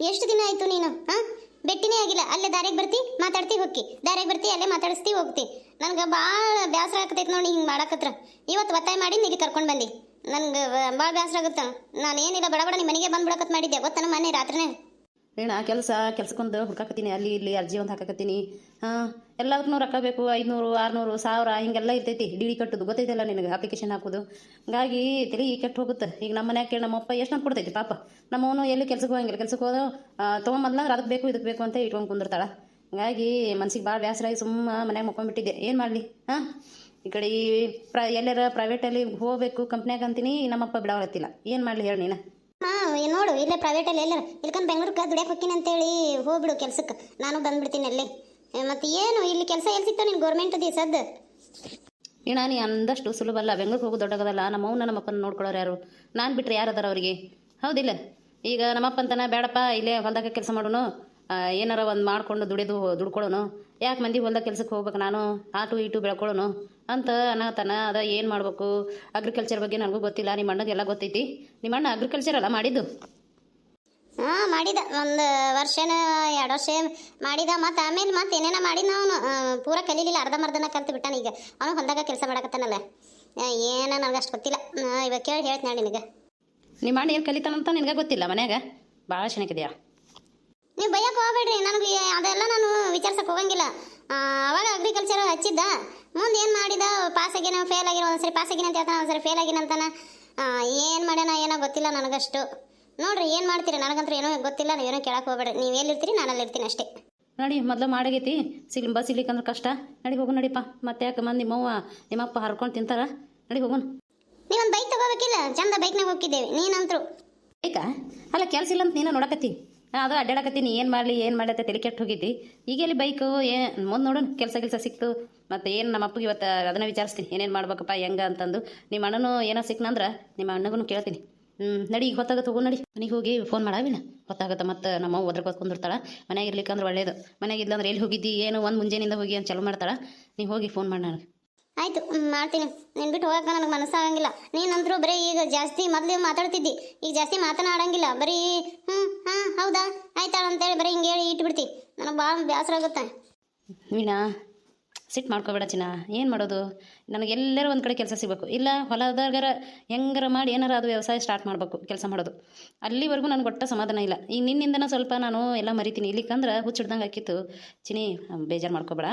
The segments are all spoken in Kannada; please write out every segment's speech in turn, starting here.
ಎಷ್ಟು ದಿನ ಆಯ್ತು ನೀನು, ಹಾ? ಬೆಟ್ಟಿನೇ ಆಗಿಲ್ಲ, ಅಲ್ಲೇ ದಾರಿಗೆ ಬರ್ತಿ, ಮಾತಾಡ್ತಿ ಹೋಗಿ ದಾರಿಗೆ ಬರ್ತಿ, ಅಲ್ಲೇ ಮಾತಾಡಿಸ್ತಿ, ಹೋಗ್ತಿ. ನನ್ಗೆ ಭಾಳ ಬೇಸರ ಆಗ್ತೈತೆ ನೋಡಿ ಹಿಂಗೆ ಮಾಡಕತ್ರ. ಇವತ್ತು ಒತ್ತಾಯ ಮಾಡಿ ನಿಗೆ ಕರ್ಕೊಂಡು ಬಂದಿ. ನನಗೆ ಭಾಳ ಬೇಸರ ಆಗುತ್ತೆ. ನಾನು ಏನಿಲ್ಲ ಬಡ ಬಡ ನಿಮ್ಮ ಮನೆಗೆ ಬಂದ್ಬಿಡಕತ್ ಮಾಡಿದ್ದೆ ಗೊತ್ತನ ಮನೆ ರಾತ್ರಿನೇ? ಏನ ಕೆಲಸ, ಕೆಲ್ಸಕ್ಕೊಂದು ಹುಡ್ಕಾಕತ್ತೀನಿ, ಅಲ್ಲಿ ಇಲ್ಲಿ ಅರ್ಜಿ ಒಂದು ಹಾಕಕತ್ತೀನಿ. ಹಾಂ ಎಲ್ಲದಕ್ಕೂ ರೊಕ್ಕ ಬೇಕು, ಐದುನೂರು, ಆರುನೂರು, ಸಾವಿರ, ಹಿಂಗೆಲ್ಲ ಇರ್ತೈತಿ. ಡಿ ಕಟ್ಟೋದು ಗೊತ್ತೈತಲ್ಲ ನಿನಗೆ ಅಪ್ಲಿಕೇಶನ್ ಹಾಕೋದು. ಹಂಗಾಗಿ ತಲೆ ಕೆಟ್ಟು ಹೋಗುತ್ತೆ. ಈಗ ನಮ್ಮ ಮನ್ಯಾಗ ನಮ್ಮಪ್ಪ ಎಷ್ಟು ಕೊಡ್ತೈತಿ ಪಾಪ. ನಮ್ಮವನು ಎಲ್ಲಿ ಕೆಲ್ಸಕ್ಕೆ ಹೋಗಂಗಿಲ್ಲ. ಕೆಲ್ಸಕ್ಕೆ ಹೋದ ತೊಗೊಂಬಂದ್ಲಂದ್ರೆ ಅದಕ್ಕೆ ಬೇಕು ಇದಕ್ಕೆ ಬೇಕು ಅಂತ ಇಟ್ಕೊಂಡು ಕುಂದಿರ್ತಾಳೆ. ಹಂಗಾಗಿ ಮನ್ಸಿಗೆ ಭಾಳ ಬೇಸರಾಗಿ ಸುಮ್ಮ ಮನ್ಯಾಗ ಮಕ್ಕೊಂಡ್ಬಿಟ್ಟಿದ್ದೆ. ಏನು ಮಾಡಲಿ? ಹಾಂ, ಈ ಕಡೆ ಈ ಪ್ರ, ಎಲ್ಲಾರ ಪ್ರೈವೇಟಲ್ಲಿ ಹೋಗಬೇಕು ಕಂಪ್ನ್ಯಾಗ ಅಂತೀನಿ, ನಮ್ಮಪ್ಪ ಬಿಡವತ್ತಿಲ್ಲ ಏನು ಮಾಡಲಿ ಹೇಳಿ ನೀನು? ಹಾ ನೋಡು, ಇಲ್ಲೇ ಪ್ರೈವೇಟಲ್ಲಿ ಎಲ್ಲರ. ಇಲ್ಕಂದ್ ಬೆಂಗ್ಳೂರ್ಗೆ ದುಡಿಯಕ್ಕೆ ಹೋಗ್ತೀನಿ ಅಂತೇಳಿ ಹೋಗ್ಬಿಡು ಕೆಲ್ಸಕ್ಕೆ ನಾನು ಬಂದ್ಬಿಡ್ತೀನಿ ಅಲ್ಲಿ. ಮತ್ತು ಏನು, ಇಲ್ಲಿ ಕೆಲಸ ಎಲ್ಲಿ ಸಿಗ್ತಾವ ನೀನು ಗೌರ್ಮೆಂಟ್ದಿ ಸದ್ದು? ಇಣ, ನೀ ಅಂದಷ್ಟು ಸುಲಭ ಅಲ್ಲ. ಬೆಂಗ್ಳೂರಿಗೆ ಹೋಗೋದು ದೊಡ್ಡದಲ್ಲ ನಮ್ಮ ಅವ್ನ ನಮ್ಮಪ್ಪನ ನೋಡ್ಕೊಳ್ಳೋರು ಯಾರು? ನಾನು ಬಿಟ್ರೆ ಯಾರು ಅದಾರ ಅವರಿಗೆ? ಹೌದಿಲ್ಲ. ಈಗ ನಮ್ಮಪ್ಪ ಅಂತಾನೆ ಬೇಡಪ್ಪ ಇಲ್ಲೇ ಹೊಲ್ದಾಗ ಕೆಲಸ ಮಾಡೋನು. ಏನಾರ ಒಂದು ಮಾಡ್ಕೊಂಡು ದುಡಿದು ದುಡ್ಕೊಳ್ಳೋನು ಯಾಕೆ ಮಂದಿ ಹೊಲ್ದಾಗ ಕೆಲ್ಸಕ್ಕೆ ಹೋಗ್ಬೇಕು ನಾನು? ಆಟು ಇಟು ಬೆಳ್ಕೊಳ್ಳೋನು ಅಂತ ಅನ್ನತನ ಅದ ಏನು ಮಾಡಬೇಕು? ಅಗ್ರಿಕಲ್ಚರ್ ಬಗ್ಗೆ ನನಗೂ ಗೊತ್ತಿಲ್ಲ. ನಿಮ್ಮ ಅಣ್ಣಗೆಲ್ಲ ಗೊತ್ತೈತಿ. ನಿಮ್ಮ ಅಣ್ಣ ಅಗ್ರಿಕಲ್ಚರ್ ಅಲ್ಲ ಮಾಡಿದ್ದು? ಹಾ ಮಾಡಿದ. ಒಂದು ವರ್ಷನ ಎರಡು ವರ್ಷ ಮಾಡಿದ. ಮತ್ತು ಆಮೇಲೆ ಮತ್ತೆ ಏನೇನ ಮಾಡಿದ ಅವನು? ಪೂರ ಕಲೀಲಿಲ್ಲ. ಅರ್ಧಂಬರ್ಧನ ಕಲ್ತು ಬಿಟ್ಟಾನ ಈಗ. ಅವನು ಹೊಲ್ದಾಗ ಕೆಲಸ ಮಾಡಕತ್ತಾನಲ್ಲ. ಏನೋ ನನಗೆ ಅಷ್ಟು ಗೊತ್ತಿಲ್ಲ ಇವಾಗ ಕೇಳಿ ಹೇಳ್ತೀನಿ ನಿನಗೆ. ನಿಮ್ಮ ಅಣ್ಣ ಏನು ಕಲಿತಾನಂತ ನಿನಗೆ ಗೊತ್ತಿಲ್ಲ ಮನ್ಯಾಗ? ಭಾಳ ಚೆನ್ನಾಗಿದೆಯಾ ನೀವು ಬೈಯಕ್ಕೆ ಹೋಗ್ಬೇಡ್ರಿ. ನನಗೆ ಅದೆಲ್ಲ ನಾನು ವಿಚಾರ್ಸಕ್ಕೆ ಹೋಗಂಗಿಲ್ಲ. ಅವಾಗ ಅಗ್ರಿಕಲ್ಚರ್ ಹಚ್ಚಿದ್ದ. ಮುಂದೆ ಏನು ಮಾಡಿದ? ಪಾಸ್ ಆಗಿನ ಫೇಲ್ ಆಗಿರೋ ಒಂದ್ಸರಿ ಪಾಸ್ ಆಗಿನ ಅಂತ ಹೇಳ್ತಾನೆ ಒಂದ್ಸರಿ ಫೇಲ್ ಆಗಿನ ಅಂತಾನ. ಏನು ಮಾಡ್ಯಾನ ಏನೋ ಗೊತ್ತಿಲ್ಲ ನನಗಷ್ಟು. ನೋಡ್ರಿ ಏನು ಮಾಡ್ತೀರಿ? ನನಗಂತೂ ಏನೋ ಗೊತ್ತಿಲ್ಲ ನೀವೇನೋ ಕೇಳಕ್ಕೆ ಹೋಗ್ಬೇಡ್ರಿ. ನೀವು ಎಲ್ಲಿರ್ತೀರಿ? ನಾನು ಅಲ್ಲಿರ್ತೀನಿ ಅಷ್ಟೇ. ನಡಿ ಮೊದಲು ಮಾಡಾಗೈತಿ. ಸಿಗ್ಲಿ ಬಸ್ ಇಲ್ಲಿಕಂದ್ರೆ ಕಷ್ಟ. ನಡಿ ಹೋಗು ನಡಿಪ್ಪ ಮತ್ತೆ ಯಾಕೆ ಮಂದಿ ನಿಮ್ಮವ್ವ ನಿಮ್ಮಪ್ಪ ಹರ್ಕೊಂಡು ತಿಂತಾರ? ನಡಿ ಹೋಗೋಣ ನೀವೊಂದು ಬೈಕ್ ತಗೋಬೇಕಿಲ್ಲ? ಚಂದ ಬೈಕ್ನಾಗ ಹೋಗಿದ್ದೇವೆ ನೀನಂತರು. ಬೈಕಾ ಅಲ್ಲ ಕೆಲಸ ಇಲ್ಲ ಅಂತ ನೀನು ನೋಡಕತ್ತಿ. ಅದು ಅಡ್ಡಾಡಕತ್ತೀನಿ. ಏನು ಮಾಡಲಿ, ಏನು ಮಾಡತ್ತೆ ತಲೆ ಕೆಟ್ಟು ಹೋಗಿದ್ದಿ. ಈಗ ಎಲ್ಲಿ ಬೈಕು ಏ ಮುಂದೆ ನೋಡೋಣ ಕೆಲಸ ಕೆಲಸ ಸಿಕ್ತು. ಮತ್ತು ಏನು ನಮ್ಮ ಅಪ್ಪಗೆ ಇವತ್ತು ಅದನ್ನು ವಿಚಾರಿಸ್ತೀನಿ. ಏನೇನು ಮಾಡ್ಬೇಕಪ್ಪ, ಹೆಂಗ ಅಂತಂದು. ನಿಮ್ಮ ಅಣ್ಣನೂ ಏನೋ ಸಿಕ್ನಂದ್ರೆ ನಿಮ್ಮ ಅಣ್ಣಗೂ ಕೇಳ್ತೀನಿ. ಹ್ಞೂ ನಡಿ, ಈಗ ಹೊತ್ತಾಗತ್ತೆ ಹೋಗು ನಡಿ. ಮನೆಗೆ ಹೋಗಿ ಫೋನ್ ಮಾಡಾವಿನ ಹೊತ್ತಾಗತ್ತೆ, ಮತ್ತು ನಮ್ಮ ಅವ್ವ ಒದ್ರಕೋತ್ ಕುಂದಿರ್ತಾಳೆ ಮನ್ಯಾಗ ಇರ್ಲಿಕ್ಕಂದ್ರೆ ಒಳ್ಳೇದು. ಮನ್ಯಾಗ ಇಲ್ಲಾಂದ್ರೆ ಎಲ್ಲಿ ಹೋಗಿದ್ದಿ, ಏನು, ಒಂದು ಮುಂಜಾನಿಂದ ಹೋಗಿ ಅಂತ ಚಲೋ ಮಾಡ್ತಾಳೆ. ನೀವು ಹೋಗಿ ಫೋನ್ ಮಾಡಿ ನನಗೆ. ಆಯ್ತು ಮಾಡ್ತೀನಿ. ನೀನು ಬಿಟ್ಟು ಹೋಗಕ್ಕೆ ನನಗೆ ಮನಸ್ಸಾಗಂಗಿಲ್ಲ. ನೀನಂತರೂ ಬರೀ ಈಗ ಜಾಸ್ತಿ ಮೊದಲು ಮಾತಾಡ್ತಿದ್ದಿ. ಈಗ ಜಾಸ್ತಿ ಮಾತನಾಡಂಗಿಲ್ಲ. ಬರೀ ಹ್ಞೂ ಹಾಂ, ಹೌದಾ? ಆಯ್ತಾಳ ಅಂತೇಳಿ ಬರೀ ಹಿಂಗೆ ಹೇಳಿ ಇಟ್ಬಿಡ್ತಿ. ನನಗೆ ಭಾಳ ಬೇಸರ ಆಗುತ್ತೆ. ವೀಣಾ, ಸಿಟ್ಟು ಮಾಡ್ಕೋಬೇಡ ಚಿನ್ನ. ಏನು ಮಾಡೋದು? ನನಗೆ ಎಲ್ಲರೂ ಒಂದು ಕಡೆ ಕೆಲಸ ಸಿಗಬೇಕು. ಇಲ್ಲ, ಹೊಲದಾಗರ ಹೆಂಗಾರ ಮಾಡಿ ಏನಾರ ಅದು ವ್ಯವಸಾಯ ಸ್ಟಾರ್ಟ್ ಮಾಡಬೇಕು, ಕೆಲಸ ಮಾಡೋದು. ಅಲ್ಲಿವರೆಗೂ ನನಗೆ ಒಟ್ಟ ಸಮಾಧಾನ ಇಲ್ಲ. ಈಗ ನಿನ್ನಿಂದನ ಸ್ವಲ್ಪ ನಾನು ಎಲ್ಲ ಮರಿತೀನಿ. ಇಲ್ಲಿಕಂದ್ರೆ ಹುಚ್ಚಿಡ್ದಂಗೆ ಹಾಕಿತ್ತು ಚಿನಿ ಬೇಜಾರು ಮಾಡ್ಕೋಬೇಡ.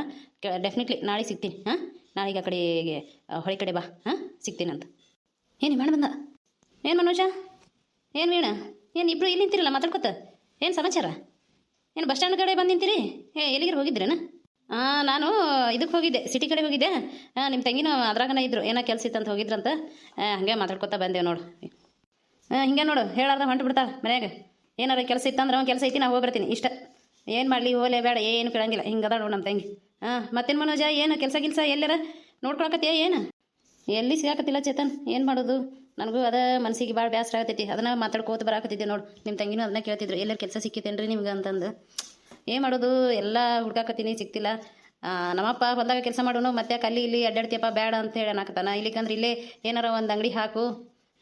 ಡೆಫಿನೆಟ್ಲಿ ನಾಳೆ ಸಿಗ್ತೀನಿ, ಹಾಂ? ನಾಳೆಗೆ ಆ ಕಡೆಗೆ ಹೊಳೆ ಕಡೆ ಬಾ, ಹಾಂ? ಸಿಗ್ತೀನಂತ ಏನು ಮಾಡಿ ಬಂದ? ಏನು ಮನೋಜ? ಏನು ವೀಣ? ಏನು ಇಬ್ಬರು ಇಲ್ಲಿ ನಿಂತಿರಲ್ಲ, ಮಾತಾಡ್ಕೊತ? ಏನು ಸಮಾಚಾರ? ಏನು ಬಸ್ ಸ್ಟ್ಯಾಂಡ್ ಕಡೆ ಬಂದು ನಿಂತೀರಿ? ಏ ಎಲ್ಲಿಗೆ ಹೋಗಿದ್ರೇನ ಹಾಂ ನಾನು ಇದಕ್ಕೆ ಹೋಗಿದ್ದೆ, ಸಿಟಿ ಕಡೆ ಹೋಗಿದ್ದೆ. ಹಾಂ ನಿಮ್ಮ ತಂಗಿನ ಅದ್ರಾಗನ ಇದ್ರು, ಏನೋ ಕೆಲಸ ಇತ್ತಂತ ಹೋಗಿದ್ರಂತ. ಹಾಗೆ ಮಾತಾಡ್ಕೊತಾ ಬಂದೆ ನೋಡು. ಹಾಂ ಹಿಂಗೆ ನೋಡು, ಹೇಳಾರ್ದ ಹೊಂಟು ಬಿಡ್ತಾಳೆ ಮನ್ಯಾಗ. ಏನಾರ ಕೆಲಸ ಇತ್ತಂದ್ರೆ ಅವ್ನು ಕೆಲಸ ಐತಿ, ನಾ ಹೋಗ್ಬರ್ತೀನಿ, ಇಷ್ಟ. ಏನು ಮಾಡಲಿ ಹೋಗಲೇ ಬೇಡ, ಏನು ಕೇಳಂಗಿಲ್ಲ. ಹಿಂಗೆ ಅದ ನಮ್ಮ ತಂಗಿ. ಹಾಂ ಮತ್ತೇನು ಮನೋಜ, ಏನು ಕೆಲಸ ಗಿಲ್ಸ ಎಲ್ಲಾರ ನೋಡ್ಕೊಳಕತ್ತೀಯ ಏನು? ಎಲ್ಲಿ ಸಿಗಾಕತ್ತಿಲ್ಲ ಚೇತನ್? ಏನು ಮಾಡೋದು? ನನಗೂ ಅದ ಮನಸ್ಸಿಗೆ ಭಾಳ ಬೇಸರ ಆಗತೈತಿ. ಅದನ್ನ ಮಾತಾಡ್ಕೋತ ಬರಾಕತ್ತಿದ್ದೆ ನೋಡು. ನಿಮ್ಮ ತಂಗಿನೂ ಅದನ್ನ ಕೇಳ್ತಿದ್ರು. ಎಲ್ಲರ ಕೆಲಸ ಸಿಕ್ಕಿತೇನ್ರಿ ನಿಮ್ಗೆ ಅಂತಂದು. ಏನು ಮಾಡೋದು? ಎಲ್ಲ ಹುಡ್ಕಾಕತ್ತೀನಿ ಸಿಕ್ತಿಲ್ಲ ನಮ್ಮಪ್ಪ ಹೊಲ್ದಾಗ ಕೆಲಸ ಮಾಡೋನು, ಮತ್ತೆ ಅಲ್ಲಿ ಇಲ್ಲಿ ಅಡ್ಡಾಡ್ತೀಯಪ್ಪ ಬೇಡ ಅಂತ ಹೇಳಿ ಅನ್ನಕತ್ತಾನ. ಇಲ್ಲಿಕಂದ್ರೆ ಇಲ್ಲೇ ಏನಾರ ಒಂದು ಅಂಗಡಿ ಹಾಕು.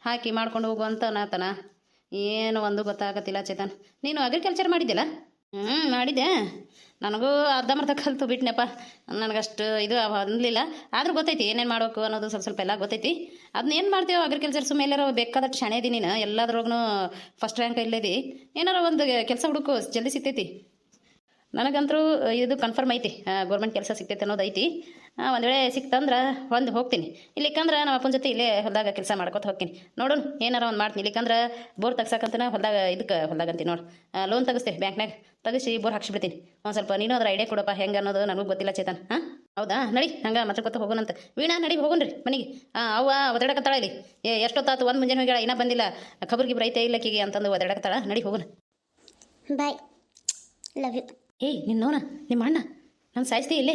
ಹಾಕಿ ಮಾಡ್ಕೊಂಡು ಹೋಗು ಅಂತ ಅನ್ನತಾನ ಏನು ಒಂದು ಗೊತ್ತಾಗತ್ತಿಲ್ಲ ಚೇತನ್. ನೀನು ಅಗ್ರಿಕಲ್ಚರ್ ಮಾಡಿದ್ದಿಲ್ಲ? ಹ್ಞೂ ಮಾಡಿದ್ದೆ ನನಗೂ ಅರ್ಧಂಬರ್ಧ ಕಲಿತು ಬಿಟ್ನಪ್ಪ. ನನಗಷ್ಟು ಇದು ಅಂದಲಿಲ್ಲ ಆದರೂ ಗೊತ್ತೈತಿ ಏನೇನು ಮಾಡಬೇಕು ಅನ್ನೋದು ಸ್ವಲ್ಪ ಸ್ವಲ್ಪ ಎಲ್ಲ ಗೊತ್ತೈತಿ. ಅದನ್ನ ಏನು ಮಾಡ್ತೀವಿ ಅಗ್ರಿಕಲ್ಚರ್ ಮೇಲೆ ಬೇಕಾದಷ್ಟು ಶಾಣೆ ಇದೀನಿ ನೀನು ಎಲ್ಲದ್ರಾಗೂ ಫಸ್ಟ್ ರ್ಯಾಂಕ್ ಇಲ್ಲದಿ. ಏನಾರ ಒಂದು ಕೆಲಸ ಹುಡುಕು, ಜಲ್ದಿ ಸಿಗ್ತೈತಿ. ನನಗಂತರೂ ಇದು ಕನ್ಫರ್ಮ್ ಐತಿ. ಗೌರ್ಮೆಂಟ್ ಕೆಲಸ ಸಿಗ್ತೈತೆ ಅನ್ನೋದು ಐತಿ. ಒಂದು ವೇಳೆ ಸಿಕ್ತಂದ್ರೆ ಒಂದು ಹೋಗ್ತೀನಿ. ಇಲ್ಲಿಕಂದ್ರೆ ನಮ್ಮ ಅಪ್ಪನ ಜೊತೆ ಇಲ್ಲೇ ಹೊಲದಾಗ ಕೆಲಸ ಮಾಡ್ಕೊತ ಹೋಗ್ತೀನಿ. ನೋಡೋಣ ಏನಾರ ಒಂದು ಮಾಡ್ತೀನಿ. ಇಲ್ಲಿಕ್ಕಂದ್ರೆ ಬೋರ್ ತೆಗ್ಸಕ್ಕಂತನ ಹೊಲದಾಗ ಇದಕ್ಕೆ ಹೊಲದಾಗ ಅಂತೀನಿ ನೋಡಿ ಲೋನ್ ತೆಗಿಸ್ತೇವೆ ಬ್ಯಾಂಕ್ನಾಗ ತಗಿಸಿ ಬೋರ್ ಹಾಕ್ಸಿಬಿಡ್ತೀನಿ. ಒಂದು ಸ್ವಲ್ಪ ನೀನು ಅದ್ರ ಐಡಿಯಾ ಕೊಡಪ್ಪ, ಹೆಂಗೆ ಅನ್ನೋದು ನನಗೂ ಗೊತ್ತಿಲ್ಲ ಚೇತನ್. ಹಾಂ? ಹೌದಾ? ನಡಿ, ಹಂಗೆ ಮಾತಾಡ್ಕೊತ ಹೋಗೋಣಂತ. ವೀಣಾ, ನಡಿ, ಹೋಗೋಣ್ರಿ ಮನೆಗೆ. ಅವ್ವ ಒದಡಕತ್ತಾಳ ಇಲ್ಲಿ. ಏ ಎಷ್ಟೊತ್ತಾತು, ಒಂದು ಮುಂಜಾನೆ ಹೋಗ್ಯಾಳ, ಇನ್ನೂ ಬಂದಿಲ್ಲ. ಖಬರ್ಗಿಬ್ರೈತೆ ಇಲ್ಲ ಕಿಗೆ ಅಂತಂದು ಒದಡಕತ್ತಾಳ ನಡಿ, ಹೋಗೋಣ. ಬಾಯ್. Love you. ಏಯ್ ನಿನ್ನೋನ ನಿಮ್ಮ ಅಣ್ಣ ನಾನು ಸಾಯಿಸ್ತೀ ಇಲ್ಲೇ?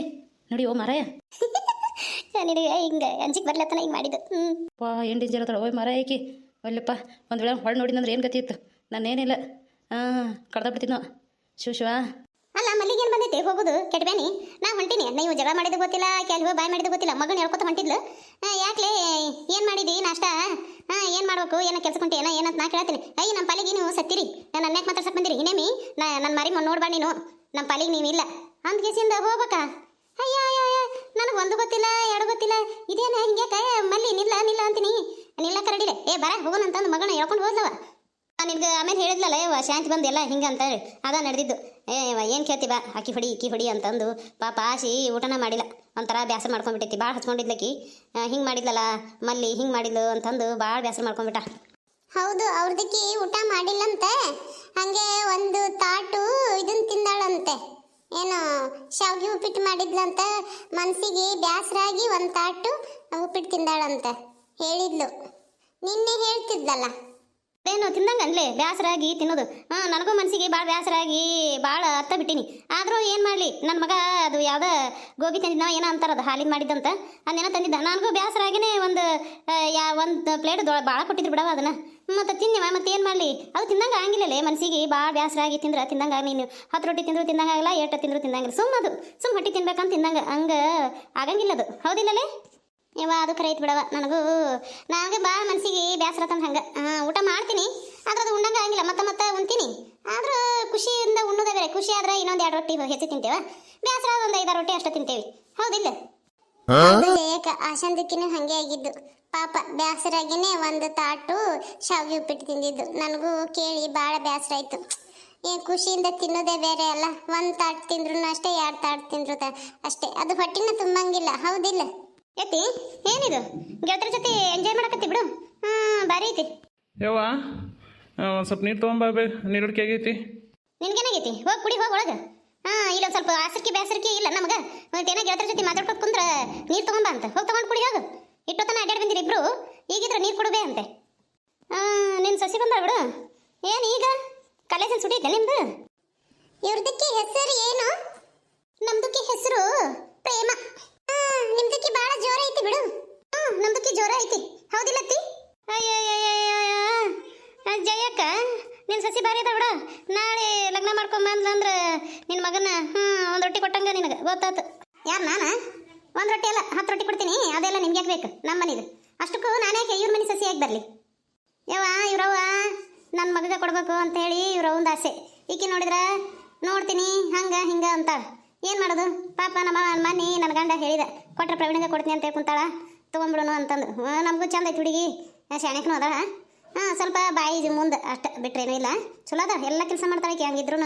ನೋಡಿ ಓ ಮಾರಾಯ. ನಿನಗೆ ಹಿಂಗೆ ಅಂಜಿಗೆ ಬರ್ಲತ್ತನ ಹಿಂಗೆ ಮಾಡಿದ್ದು. ಹ್ಞೂ ವಾ ಏನು ಡೇಂಜರ್ ಅದಾಳ ಓಯ್ ಮಾರಾಯ ಆಕಿ. ಒಲ್ಲಪ್ಪ ಒಂದು ವೇಳೆ ಹೊಳ್ ನೋಡಿದಂದ್ರೆ ಏನು ಗತಿ ಇತ್ತು? ನಾನೇನಿಲ್ಲ ಹಾಂ ಕಡ್ದ ಬಿಡ್ತಿದ್ನೋ ಶಿವ ಶಿವ. ಅಲ್ಲ ಮಲ್ಲಿಗೆ ಏನು ಬಂದೈತೆ? ಹೋಗೋದು ಕೆಟ್ಬೇನಿ. ನಾ ಹೊಂಟಿನಿ. ನೀವು ಜಗಳ ಮಾಡಿದ ಗೊತ್ತಿಲ್ಲ ಕೆಲ್ ಹೋಗಿ ಬಾಯ್ ಮಾಡಿದ ಗೊತ್ತಿಲ್ಲ. ಮಗನ ಹೇಳ್ಕೊತ ಹೊಂಟಿದ್ಲು. ಯಾಕ್ಲೆ? ಏನು ಮಾಡಿದಿ? ನಾಷ್ಟ? ಹಾಂ ಏನು ಮಾಡ್ಬೇಕು? ಏನೋ ಕೆಲಸ ಕೊಂಟಿ? ಏನೋ ಏನಂತ ನಾ ಕೇಳ್ತೀನಿ. ಅಯ್ಯ ನಮ್ಮ ಪಾಲಿಗೆ ನೀವು ಸತ್ತಿರಿ. ನಾನು ಅನ್ಯಾಕೆ ಮಾತಾಡ್ಸಕ್ ಬಂದಿರಿ. ಇನ್ನೇಮಿ? ನಾ ನನ್ನ ಮರಿ ನೋಡ್ಬಾ ನೀನು. ನಮ್ಮ ಪಾಲಿಗೆ ನೀವಿಲ್ಲ ಅಂದ ಕೇಸಿಂದ ಹೋಗ್ಬೇಕಾ. ಅಯ್ಯ ಅಯ್ಯ ನನಗೆ ಒಂದು ಗೊತ್ತಿಲ್ಲ, ಎರಡು ಗೊತ್ತಿಲ್ಲ. ಇದೇನು ಹಿಂಗೆ ಕೈ ಮಲ್ಲಿ ನಿಲ್ಲ ನಿಲ್ಲ ಅಂತೀನಿ. ನಿಲ್ಲ ಕರಡಿಲೆ. ಏ, ಬರ, ಹೋಗೋಣ ಅಂತಂದು ಮಗನ ಹೇಳ್ಕೊಂಡು ಹೋದವ ನಿನ್ಗೆ ಆಮೇಲೆ ಹೇಳಿದ್ಲಲ್ಲ, ಏ ಶಾಂತಿ ಬಂದು ಎಲ್ಲ ಹಿಂಗೆ ಅಂತ ಹೇಳಿ. ಅದ ನಡೆದಿದ್ದು. ಏ ಏನು ಕೇಳ್ತಿ ಬಾ, ಅಕ್ಕಿ ಹೊಡಿ, ಇಕ್ಕಿ ಹೊಡಿ ಅಂತಂದು ಪಾಪ ಆಸಿ ಊಟನ ಮಾಡಿಲ್ಲ. ಒಂಥರ ಬ್ಯಾಸ ಮಾಡ್ಕೊಂಡ್ಬಿಟ್ಟೈತಿ ಭಾಳ ಹಚ್ಕೊಂಡಿದ್ಲಕ್ಕಿ ಹಿಂಗೆ ಮಾಡಿದ್ಲಲ್ಲ, ಮಲ್ಲಿ ಹಿಂಗೆ ಮಾಡಿದ್ಲು ಅಂತಂದು ಭಾಳ ಬ್ಯಾಸ ಮಾಡ್ಕೊಂಡ್ಬಿಟ್ಟ ಹೌದು, ಅವ್ರದಕ್ಕೆ ಊಟ ಮಾಡಿಲ್ಲಂತೆ. ಹಂಗೆ ಒಂದು ತಾಟು ಇದನ್ನ ತಿಂದಾಳಂತೆ ಏನು ಶಾವ್ಗೆ ಉಪ್ಪಿಟ್ಟು ಮಾಡಿದ್ಲಂತೆ ಮನಸ್ಸಿಗೆ ಬ್ಯಾಸರಾಗಿ ಒಂದು ತಾಟು ಉಪ್ಪಿಟ್ಟು ತಿಂದಾಳಂತೆ ಹೇಳಿದ್ಲು. ನಿನ್ನೆ ಹೇಳ್ತಿದ್ಲಲ್ಲ. ಏನು ತಿಂದಂಗೆ ಅಲ್ಲೇ ತಿನ್ನೋದು. ಹಾಂ, ನನಗೂ ಮನಸ್ಸಿಗೆ ಭಾಳ ಬ್ಯಾಸರಾಗಿ ಭಾಳ ಅತ್ತ ಬಿಟ್ಟಿನಿ. ಆದರೂ ಏನು ಮಾಡಲಿ? ನನ್ನ ಮಗ ಅದು ಯಾವುದೋ ಗೋಬಿ ತಂದಿದ್ದ ಏನೋ ಅಂತಾರದು ಹಾಲಿನ ಮಾಡಿದ್ದಂತ. ಅದನ್ನೇನೋ ತಂದಿದ್ದ. ನನಗೂ ಬೇಸರಾಗಿನೇ ಒಂದು ಯಾ, ಒಂದು ಪ್ಲೇಟ್ ದೊಳ ಭಾಳ ಕೊಟ್ಟಿದ್ರು ಬಿಡವ ಅದನ್ನು. ಮತ್ತು ತಿನ್ನಿ ಮತ್ತೆ ಏನು ಮಾಡಲಿ? ಅದು ತಿಂದಂಗೆ ಆಗಿಲ್ಲಲೇ ಮನಸ್ಸಿಗೆ ಭಾಳ ಬೇಸರಾಗಿ ತಿಂದ್ರೆ ತಿಂದಂಗೆ ನೀನು ಹತ್ತು ರೊಟ್ಟಿ ತಿಂದ್ರು ತಿಂದಂಗೆ ಆಗಲ್ಲ ಏಟು ತಿಂದ್ರು ತಿಂದಂಗಿಲ್ಲ ಸುಮ್ಮ ಅದು ಸುಮ್ಮ ಹೊಟ್ಟಿ ತಿನ್ಬೇಕಂತ ತಿಂದಂಗೆ, ಹಂಗೆ ಆಗಂಗಿಲ್ಲ ಅದು ಹೌದಿಲ್ಲಲೇ? ಇವ ಅದು ಕರೆ ಐತಿ ಬಿಡವ ನನಗೂ. ನನಗೆ ಭಾಳ ಮನಸ್ಸಿಗೆ ಬೇಸರ ತಂದು ಹಂಗೆ. ಊಟ ಮಾಡ್ತೀನಿ. ಆದ್ರೆ ಅದು ಉಂಡಂಗ ಆಗಿಲ್ಲ. ಮತ್ತೆ ಮತ್ತೆ ಉಣ್ತೀನಿ. ಆದ್ರೆ ಖುಷಿಯಿಂದ ಉಣ್ಣೋದೇ ಬೇರೆ. ಖುಷಿ ಆದ್ರೆ ಇನ್ನೊಂದು ಎರಡು ರೊಟ್ಟಿ ಹೆಚ್ಚು ತಿಂತೇವ. ಬೇಸರ ಒಂದು ಐದಾರು ರೊಟ್ಟಿ ಅಷ್ಟು ತಿಂತೇವಿ. ಹೌದಿಲ್ಲ? ಏಕ ಆಶಾಂದಕ್ಕಿನೂ ಹಂಗೆ ಆಗಿದ್ದು. ಪಾಪ ಬ್ಯಾಸರಾಗಿನೇ ಒಂದು ತಾಟು ಶಾವಿಗೆ ಉಪ್ಪಿಟ್ಟು ತಿಂದಿದ್ದು. ನನಗೂ ಕೇಳಿ ಭಾಳ ಬೇಸರ ಆಯ್ತು. ಏನು ಖುಷಿಯಿಂದ ತಿನ್ನೋದೇ ಬೇರೆ ಅಲ್ಲ. ಒಂದು ತಾಟು ತಿಂದ್ರು ಅಷ್ಟೇ ಎರಡು ತಾಟು ತಿಂದ್ರು ಅಷ್ಟೇ. ಅದು ಹೊಟ್ಟಿನ ತುಂಬಂಗಿಲ್ಲ. ಹೌದಿಲ್ಲ? ಎತ್ತಿ ಏನಿದು? ಗೆಳತರ ಜೊತೆ ಎಂಜಾಯ್ ಮಾಡಕತ್ತಿ ಬಿಡು. ಹಾಂ ಭಾರಿ ಐತಿ. ಯವ್ವ ಒಂದು ಸ್ವಲ್ಪ ನೀರು ತೊಗೊಂಬಾಬೆ ನೀರಡಿಕೆ ಆಗೈತಿ. ನಿನ್ಗೇನಾಗೈತಿ ಹೋಗಿ ಕುಡಿ ಹೋಗಿ ಒಳಗೆ. ಹಾಂ ಇಲ್ಲೊಂದು ಸ್ವಲ್ಪ ಆಸರಿಕೆ ಬೇಸರಿಕೆ ಇಲ್ಲ ನಮಗೆ. ಏನೋ ಗೆಳತರ ಜೊತೆ ಮಾತಾಡ್ಕೊತ ಕುಂದ್ರೆ ನೀರು ತಗೊಂಬ ಅಂತ. ಹೋಗಿ ತಗೊಂಡು ಕುಡಿ ಹೋಗು. ಇಟ್ಟೊತ್ತನ ಅಡ್ಡಾಡಿ ಬಂದಿರಿ ಇಬ್ರು. ಈಗಿದ್ರೆ ನೀರು ಕೊಡಬೇ ಅಂತೆ. ನಿನ್ನ ಸಸಿ ಬಂದ ಬಿಡು. ಏನು ಈಗ? ಕಾಲೇಜಲ್ಲಿ ಸುಟಿ ಐತೆ ನಿಮ್ದು? ಇವ್ರದಕ್ಕೆ ಹೆಸರು ಏನು? ನಮ್ದಕ್ಕೆ ಹೆಸರು ಪ್ರೇಮ. ನಿಮ್ದಕ್ಕೆ ಬಹಳ ಜೋರ ಐತಿ ಬಿಡು. ಹ್ಮ್, ನಮ್ದಕ್ಕೆ ಜೋರ ಐತಿ. ಹೌದಿಲ್ಲತ್ತಿ ಅಯ್ಯಯ್ಯಯ್ಯಯ್ಯ, ಜಯಕ್ಕ, ನಿನ್ ಸಸಿ ಬಾರಿ ಅದ ಬಿಡ. ನಾಳೆ ಲಗ್ನ ಮಾಡ್ಕೊಂಬಂದ್ಲಂದ್ರ ನಿನ್ ಮಗನ ಹ್ಞೂ ಒಂದು ರೊಟ್ಟಿ ಕೊಟ್ಟಂಗ ನಿನಗೆ. ಗೊತ್ತಾತು. ಯಾರು, ನಾನ? ಒಂದು ರೊಟ್ಟಿ ಅಲ್ಲ, ಹತ್ತು ರೊಟ್ಟಿ ಕೊಡ್ತೀನಿ. ಅದೆಲ್ಲ ನಿಮ್ಗೆ ಬೇಕು? ನಮ್ಮ ಮನೇದು ಅಷ್ಟಕ್ಕೂ ನಾನೇ ಇವ್ರ ಮನೆ ಸಸಿ ಆಗಿ ಬರಲಿ? ಯವ್ವ, ಇವ್ರವ್ವ ನನ್ನ ಮಗಗೆ ಕೊಡಬೇಕು ಅಂತ ಹೇಳಿ ಇವ್ರವ್ವಂದು ಆಸೆ. ಈಕಿ ನೋಡಿದ್ರ, ನೋಡ್ತೀನಿ, ಹಂಗ, ಹಿಂಗ ಅಂತಾಳ. ಏನು ಮಾಡೋದು? ಪಾಪ ನಮ್ಮ ಮನೆ ನನ್ನ ಗಂಡ ಹೇಳಿದ, ಕೊಟ್ರೆ ಪ್ರವೀಣಿಗೆ ಕೊಡ್ತೀನಿ ಅಂತ ಕುಂತಾಳ ತೊಗೊಂಬಿಡೋನು ಅಂತಂದು. ನಮಗೂ ಚಂದ ಐತಿ ಹುಡುಗಿ. ಶಾಣೆಕ್ನು ಅದಾಳ. ಹಾಂ, ಸ್ವಲ್ಪ ಬಾಯಿ ಮುಂದೆ ಅಷ್ಟೇ ಏನೂ ಇಲ್ಲ. ಚಲೋ ಅದ ಎಲ್ಲ ಕೆಲಸ ಮಾಡ್ತಾಳೆ ಆಕಿ ಹಂಗಿದ್ರು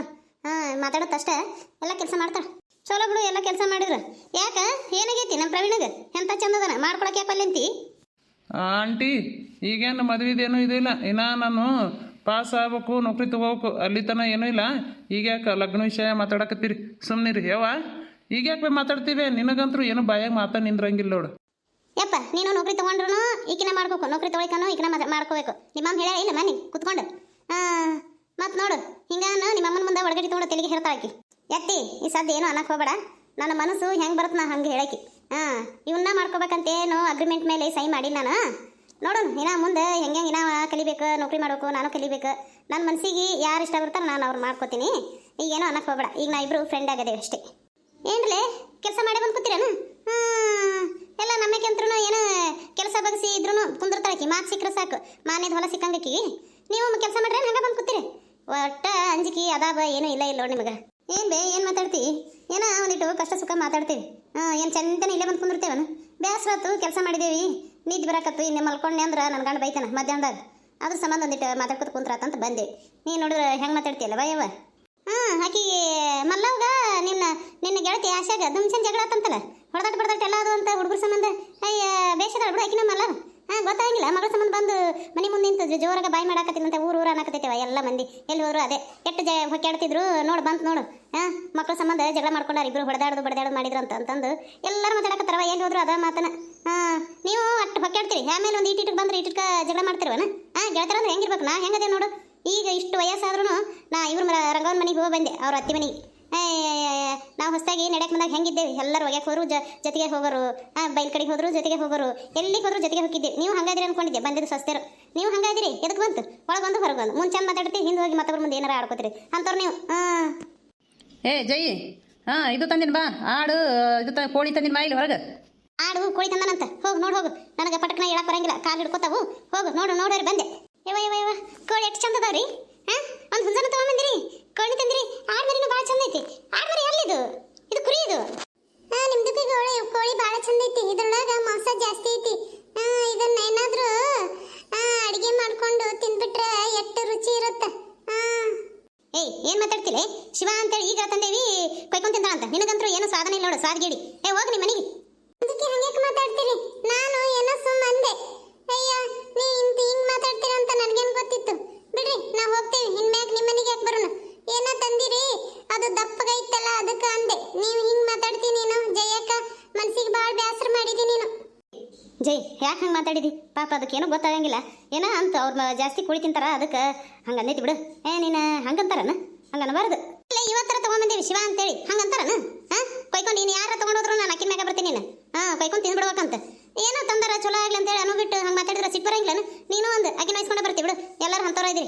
ಹಾಂ ಮಾತಾಡುತ್ತಷ್ಟೇ ಎಲ್ಲ ಕೆಲಸ ಮಾಡ್ತಾಳೆ. ಚಲೋ ಬಿಡು, ಎಲ್ಲ ಕೆಲಸ ಮಾಡಿದ್ರು. ಯಾಕ? ಏನಾಗೈತಿ ನಮ್ಮ ಪ್ರವೀಣಗೆ? ಎಂತ ಚಂದದನ ಮಾಡ್ಕೊಳಕ್ಕೆ ಪಲ್ಯಂತಿ ಆಂಟಿ, ಈಗೇನು ಮದುವೆದೇನು ಇದಿಲ್ಲ ಇನ್ನ ನಾನು ಪಾಸ್ ಆಗ್ಬೇಕು ನೌಕರಿ ತಗೋಬೇಕು ಅಲ್ಲಿ ತನ ಏನೂ ಇಲ್ಲ. ಈಗ ಯಾಕೆ ಲಗ್ನ ವಿಷಯ ಮಾತಾಡಕತ್ತೀರಿ? ಸುಮ್ಮನಿರಿ ಯವ್ವ ಈಗ ಯಾಕೆ ಮಾತಾಡ್ತೀವಿ? ನಿನಗಂತರೂ ಏನು ಬಾಯಾಗ ಮಾತಾ ನಿಂದ್ರಂಗಿಲ್ಲ ನೋಡು. ಯಪ್ಪ, ನೀನು ನೌಕರಿ ತಗೊಂಡ್ರು ಈಕಿನ ಮಾಡ್ಬೇಕು. ನೌಕರಿ ತೊಗೊಳಿಕನು ಈಕಿನ ಮಾಡ್ಕೋಬೇಕು. ನಿಮ್ಮಮ್ಮ ಹೇಳ ಇಲ್ಲ ಮನೆ ಕುತ್ಕೊಂಡು. ಮತ್ತು ನೋಡು, ಹಿಂಗಾನ ನಿಮ್ಮಮ್ಮನ ಮುಂದೆ ಒಳಗಡೆ ತೊಗೊಂಡು ತೆಲಿಗೆ ಹೇಳ್ತಾಳಕಿ ಎತ್ತಿ ಈ ಸದ್ಯ ಏನು ಅನ್ನಕ್ಕೆ ಹೋಗಬೇಡ. ನನ್ನ ಮನಸ್ಸು ಹೆಂಗೆ ಬರುತ್ತೆ ನಾ ಹಂಗೆ ಹೇಳಕ್ಕೆ ಹಾಂ ಇವನ್ನ ಮಾಡ್ಕೋಬೇಕಂತೇನು ಅಗ್ರಿಮೆಂಟ್ ಮೇಲೆ ಸೈನ್ ಮಾಡಿ ನಾನು. ನೋಡೋಣ, ಇನ್ನ ಮುಂದೆ ಹೆಂಗೆ ಇನ್ನ ಕಲಿಬೇಕು, ನೌಕರಿ ಮಾಡಬೇಕು, ನಾನು ಕಲಿಬೇಕು. ನನ್ನ ಮನಸ್ಸಿಗೆ ಯಾರು ಇಷ್ಟ ಬರ್ತಾರೆ ನಾನು ಅವ್ರು ಮಾಡ್ಕೋತೀನಿ. ಈಗೇನೋ ಅನ್ನಕ್ಕೆ ಹೋಗಬೇಡ. ಈಗ ನಾ ಇಬ್ಬರು ಫ್ರೆಂಡ್ ಆಗದೇವೆ ಅಷ್ಟೇ. ಏನ್ರೇ, ಕೆಲಸ ಮಾಡಿ ಬಂದು ಕೂತಿರೇನು? ಎಲ್ಲ ಎಲ್ಲ ನಮ್ಮಕ್ಕೆಂತ್ರು ಏನು ಕೆಲಸ ಬಗ್ಸಿ ಇದ್ರು ಕುಂದಿರ್ತಾಳಕಿ, ಮಾತು ಸಿಕ್ಕರೆ ಸಾಕು. ಮಾನ್ಯದ ಹೊಲ ಸಿಕ್ಕಂಗಕ್ಕಿ ನೀವು ಕೆಲಸ ಮಾಡ್ರಿ ಹಂಗೆ ಬಂದು ಕೂತಿರಿ? ಒಟ್ಟ ಅಂಜಿಕೆ ಅದಾಬ ಏನೂ ಇಲ್ಲ ಇಲ್ಲ ನೋಡಿ ನಿಮಗೆ. ಏನು ಬೇ, ಏನು ಮಾತಾಡ್ತಿ? ಏನೋ ಒಂದಿಟ್ಟು ಕಷ್ಟ ಸುಖ ಮಾತಾಡ್ತೀವಿ. ಹಾಂ, ಏನು ಚಂದನ ಇಲ್ಲೇ ಬಂದು ಕುಂದಿರ್ತೇವನು. ಬೇಸರತ್ತು ಕೆಲಸ ಮಾಡಿದೇವಿ. ನಿದ್ದೆ ಬರಕತ್ತು, ಇನ್ನೇ ಮಲ್ಕೊಂಡೆ ಅಂದ್ರೆ ನನ್ನ ಗಂಡ ಬೈತಾನೆ ಮಧ್ಯಾಹ್ನದಾಗ. ಅದ್ರ ಸಂಬಂಧ ಒಂದಿಟ್ಟು ಮಾತಾಡ್ಕೊತ ಕುಂತ್ರಾತಂತ ಬಂದೆ. ನೀನು ನೋಡಿದ್ರೆ ಹೆಂಗೆ ಮಾತಾಡ್ತೀಯಲ್ಲ ಬಯ್ಯವ ಹಾಂ, ಆಕಿ ಮಲ್ಲವ್ಗ ನಿನ್ನ ನಿನ್ನ ಗೆಳತಿ ಆಶಾಗ ದುಮ್ಸನ್ ಜಗಳ ಆತಂತಲ್ಲ? ಹೊಡೆದಾಟ ಬಡದಾಟ ಎಲ್ಲ ಅದು ಅಂತ ಹುಡುಗರ ಸಂಬಂಧ? ಅಯ್ಯ ಬೇಷದ ಬಿಡು ಆಕಿನ ಮಲ್ಲ. ಹಾಂ, ಗೊತ್ತಾಗಿಲ್ಲ. ಮಗಳ ಸಂಬಂಧ ಬಂದು ಮನೆ ಮುಂದೆ ನಿಂತು ಜೋರಾಗ ಬಾಯಿ ಮಾಡಾಕತ್ತಿನಂತೆ ಊರು ಊರು ಅನ್ನಕತ್ತೈತೆವ ಎಲ್ಲ ಮಂದಿ. ಎಲ್ಲಿ ಹೋದ್ರು ಅದೇ. ಕೆಟ್ಟ ಜ ಹೊಕ್ಕಾಡ್ತಿದ್ರು ನೋಡು ಬಂತು ನೋಡು. ಹಾಂ ಮಕ್ಕಳ ಸಂಬಂಧ ಜಗಳ ಮಾಡ್ಕೊಂಡಾರ, ಇಬ್ರು ಹೊಡೆದಾಡೋದು, ಬಡದಾಡೋದು ಮಾಡಿದ್ರು ಅಂತ ಅಂತಂದು ಎಲ್ಲರೂ ಮಾತಾಡಕತ್ತಾರವ, ಏನು ಹೋದ್ರು ಅದ ಮಾತನ. ಹಾಂ, ನೀವು ಅಟ್ಟು ಹೊಕ್ಕಾಡ್ತೀರಿ ಆಮೇಲೆ ಒಂದು ಇಟ್ಟಿಟ್ಟು ಬಂದ್ರೆ ಇಟ್ಟಿಟ್ಕ ಜಗಳ ಮಾಡ್ತಿರವನ? ಹಾಂ, ಗೆಳತಾರ ಅಂದ್ರೆ ಹೆಂಗಿರ್ಬೇಕು ನಾ ಹೆಂಗದೆ ನೋಡು? ಈಗ ಇಷ್ಟು ವಯಸ್ಸಾದ್ರೂ ನಾ ಇವ್ರ ರಂಗವನ ಮನೆಗೆ ಹೋಗಿ ಬಂದೆ, ಅವ್ರ ಅತ್ತಿ ಮನೆಗೆ. ನಾವು ಹೊಸದಾಗಿ ನಡೆಯಕ್ಕೆ ಬಂದಾಗ ಹೆಂಗಿದ್ದೇವೆ? ಎಲ್ಲರೂ ಒಗ್ಯಾಕೆ ಹೋದ್ರು ಜೊತೆಗೆ ಹೋಗೋರು. ಬೈಲ್ ಕಡೆಗೆ ಹೋದ್ರು, ಜೊತೆಗೆ ಹೋಗೋರು. ಎಲ್ಲಿಗೆ ಹೋದ್ರು ಜೊತೆಗೆ ಹೋಗಿದ್ದೆ? ನೀವು ಹಂಗಾದ್ರಿ ಅನ್ಕೊಂಡಿದ್ದೆ, ಬಂದಿದ್ದು ಸಸ್ತೆರು ನೀವು ಹಂಗಾದಿರಿ ಎದಕ್ಕೆ ಬಂತು? ಒಳಗೆ ಬಂದು ಹೊರಗೆ ಬಂದು. ಮುಂಚೆ ಮಾತಾಡ್ತೀವಿ ಹಿಂದೆ ಹೋಗಿ ಮತ್ತೊಬ್ಬರು ಮುಂದೆ ಏನಾರ ಆಡ್ಕೋತೀರಿ. ಅಂಥವ್ರು ನೀವು. ಹಾಂ. ಏ ಜೈ ಹಾ ಇದು ತಂದಿನ ಬಾ. ಆಡು ಇದು ತ ಕೋಳಿ ತಂದಿನ ಬಾ ಇಲ್ಲಿ ಹೊರಗೆ. ಆಡು ಕೋಳಿ ತಂದನಂತ. ಹೋಗಿ ನೋಡಿ ಹೋಗು. ನನಗೆ ಪಟಕನ ಹೇಳಕ್ ಬರಂಗಿಲ್ಲ. ಕಾಲು ಹಿಡ್ಕೋತಾವು. ಹೋಗು ನೋಡು ನೋಡೋರಿ ಬಂದೆ. ಯವ ಯವ ಯವ ಕೋಳಿ ಎಷ್ಟು ಚಂದ ಅದಾವ್ರಿ? ಹಾಂ? ಒಂದು ಹುಂಜನ ತಗೊಂಬಂದಿರಿ. ಕೋಳಿ ತಂದಿರಿ. ಆಡು ಮರಿನೂ ಭಾಳ ಚಂದ ಐತಿ. ಆಡು ಮರಿ ಎಲ್ಲಿದು? ಇದು ಕುರಿ ಇದು? ಹಾಂ ನಿಮ್ದು ಕೋಳಿ ಕೋಳಿ ಭಾಳ ಚಂದ ಐತಿ. ಇದ್ರೊಳಗೆ ಮಾಂಸ ಜಾಸ್ತಿ ಏಯ್, ಏನ್ ಮಾತಾಡ್ತಿಲ್ಲ ಶಿವ ಅಂತೇಳಿ ಈಗ ತಂದೇವಿ, ಕೊಯ್ಕೊಂಡ್ ತಿಂತಾಳಂತ ನಿನಗಂತೂ ಏನು ಸಾಧನೆ ಇಲ್ಲ ನೋಡು, ಸಾಧಗೇಡಿ. ಏ, ಹೋಗಿ ನಿಮ್ಮ ಮನೆಗೆ ಅದಕ್ಕೆ ಹಂಗ್ಯಾಕ್ ಮಾತಾಡ್ತೀರಿ ನಾನು ಏನೋ ಸುಮ್ಮ ಅಂದೆ ಅಯ್ಯ ನೀ ಇಂತ ಹಿಂಗ್ ಮಾತಾಡ್ತೀರ ಅಂತ ನನ್ಗೇನ್ ಗೊತ್ತಿತ್ತು ಬಿಡ್ರಿ ನಾವ್ ಹೋಗ್ತೇವಿ ಇನ್ಮ್ಯಾಗ ನಿಮ್ಮ ಮನೆಗೆ ಯಾಕೆ ಬರೋಣ ಏನ ತಂದಿರಿ ಅದು ದಪ್ಪಗೈತಲ್ಲ ಅದಕ್ಕ ಅಂದೆ ನೀವು ಹಿಂಗ್ ಮಾತಾಡ್ತೀನಿ ನೀನು ಜಯಕ್ಕ ಮನ್ಸಿಗೆ ಬಾಳ್ ಬ್ಯಾಸರ ಮಾಡಿದಿ ನೀನು ಜೈ ಯಾಕೆ ಹಂಗೆ ಮಾತಾಡಿದಿ ಪಾಪ ಅದಕ್ಕೇನೋ ಗೊತ್ತಾಗಂಗಿಲ್ಲ. ಏನ ಅಂತ ಅವ್ರ ಜಾಸ್ತಿ ಕುಳಿ ತಿಂತಾರ, ಅದಕ್ಕೆ ಹಂಗೆ ಅಂದೈತಿ ಬಿಡು. ಏ, ನೀನು ಹಂಗಂತಾರನ? ಹಂಗೆ ಅನ್ನಬಾರ್ದು ಇಲ್ಲ ಇವತ್ತರ ತಗೊಂಬಂದೇವಿ ಶಿವ ಅಂತೇಳಿ. ಹಂಗಂತಾರನ? ಹಾಂ? ಕೊಯ್ಕೊಂಡು, ನೀನು ಯಾರ ತಗೊಂಡೋದ್ರು ನಾನು ಅಕ್ಕಿನ ಮ್ಯಾಗ ಬರ್ತೀನಿ ನೀನು. ಹಾ, ಕೊಯ್ಕೊಂಡು ತಿಂದ್ಬಿಡ್ಬೇಕಂತ. ಏನೋ ತಂದಾರ ಚಲೋ ಆಗ್ಲಿ ಅಂತೇಳಿ ಅನು ಬಿಟ್ಟು ಹಂಗೆ ಮಾತಾಡಿದ್ರೆ ಸಿಟ್ಟು ಬರಂಗಿಲ್ಲ ನೀನು ಒಂದು ಅಕ್ಕಿನ ವಹಿಸ್ಕೊಂಡು ಬರ್ತೀವಿ ಬಿಡು. ಎಲ್ಲರೂ ಅಂತವ್ರ ಇದ್ರಿ.